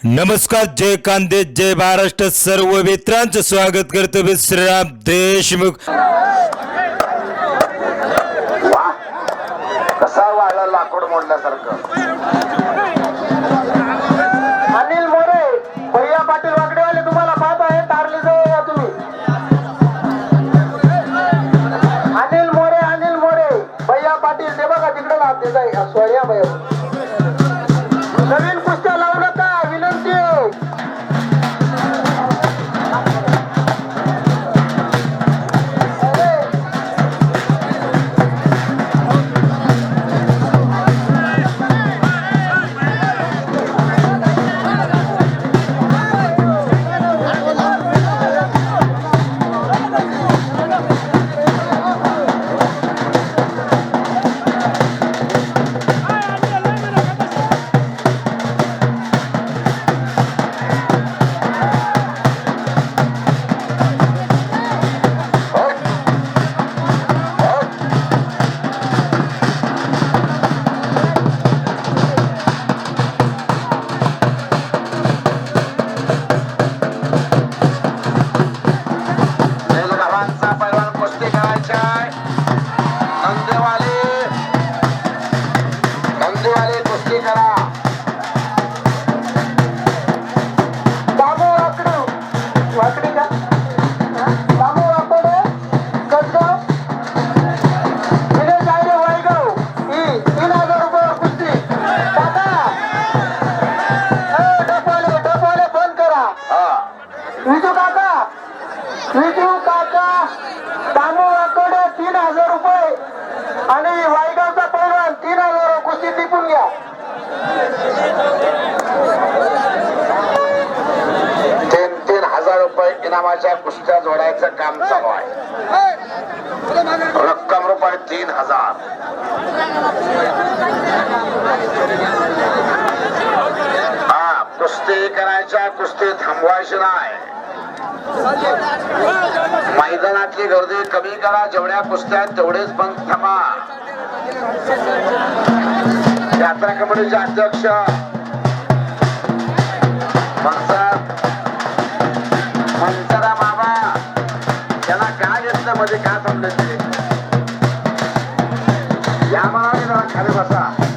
नमस्कार जय कांदे जय महाराष्ट्र. सर्व मित्रांचं स्वागत करतो मी श्रीराम देशमुख. कसा वाळला लाकूड मोडल्यासारखं? अनिल मोरे भैया पाटील वाकडेवाले तुम्हाला पाहत आहे तारली जवळ या तुम्ही. अनिल मोरे अनिल मोरे भैया पाटील ते बघा तिकडे लाभ देत आहे सॉरी भैया. नवीन कुस्त्या लावू आणि वायगावचा पैलवान तीन हजार कुस्ती टिपून घ्या तीन तीन हजार नावाच्या कुस्त्या जोडायचं काम चालू आहे. रक्कम रुपये तीन हजार. हा कुस्ती करायच्या कुस्ती थांबवायची नाही. मैदानातली गर्दी कमी करा जेवढ्या कुस्त्या तेवढेच पण थांबा. यात्रा कमिटीचे अध्यक्ष म्हणजे काय घेतलं मध्ये काय समजायचे? या मनाने जरा खाली बसा.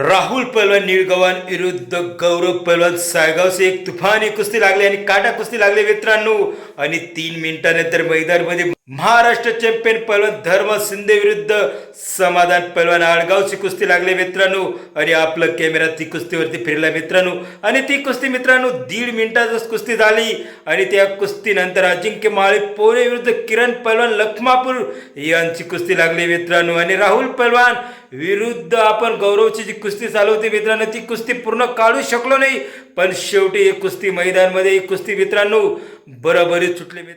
राहुल पैलवान निळगवान विरुद्ध गौरव पैलवान सायगावचे एक तुफानी कुस्ती लागली आणि काटा कुस्ती लागली मित्रांनो. आणि तीन मिनिटानंतर मैदानमध्ये महाराष्ट्र चॅम्पियन पैलवान धर्म शिंदे विरुद्ध समाधान पैलवान आडगावची कुस्ती लागली मित्रांनो. आणि आपलं कॅमेरा ती कुस्तीवरती फिरला मित्रांनो. आणि ती कुस्ती मित्रांनो दीड मिनिटातच कुस्ती झाली. आणि त्या कुस्तीनंतर अजिंक्य माळी पोरे विरुद्ध किरण पैलवान लखमापूर यांची कुस्ती लागली मित्रांनो. आणि राहुल पैलवान विरुद्ध आपण गौरवची जी कुस्ती चालू होती मित्रांनो ती कुस्ती पूर्ण काढू शकलो नाही. पण शेवटी एक कुस्ती मैदानमध्ये एक कुस्ती मित्रांनो बरोबरीत सुटली मित्र